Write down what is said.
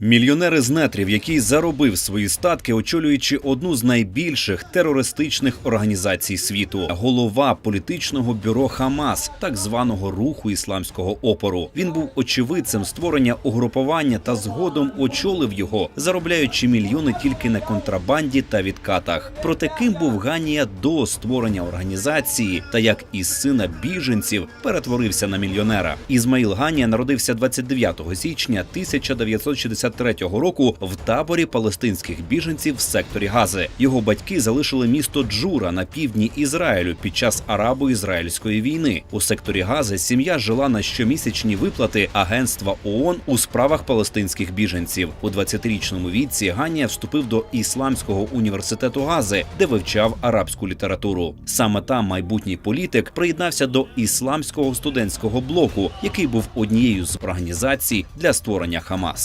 Мільйонери з нетрів, який заробив свої статки, очолюючи одну з найбільших терористичних організацій світу, голова політичного бюро Хамас, так званого руху ісламського опору. Він був очевидцем створення угрупування та згодом очолив його, заробляючи мільйони тільки на контрабанді та відкатах. Проте ким був Ганія до створення організації, та як із сина біженців перетворився на мільйонера. Ізмаїл Ганія народився 29 січня 1963 року в таборі палестинських біженців в секторі Гази. Його батьки залишили місто Джура на півдні Ізраїлю під час арабо-ізраїльської війни. У секторі Гази сім'я жила на щомісячні виплати агентства ООН у справах палестинських біженців. У 20-річному віці Ганія вступив до Ісламського університету Гази, де вивчав арабську літературу. Саме там майбутній політик приєднався до ісламського студентського блоку, який був однією з організацій для створення Хамас.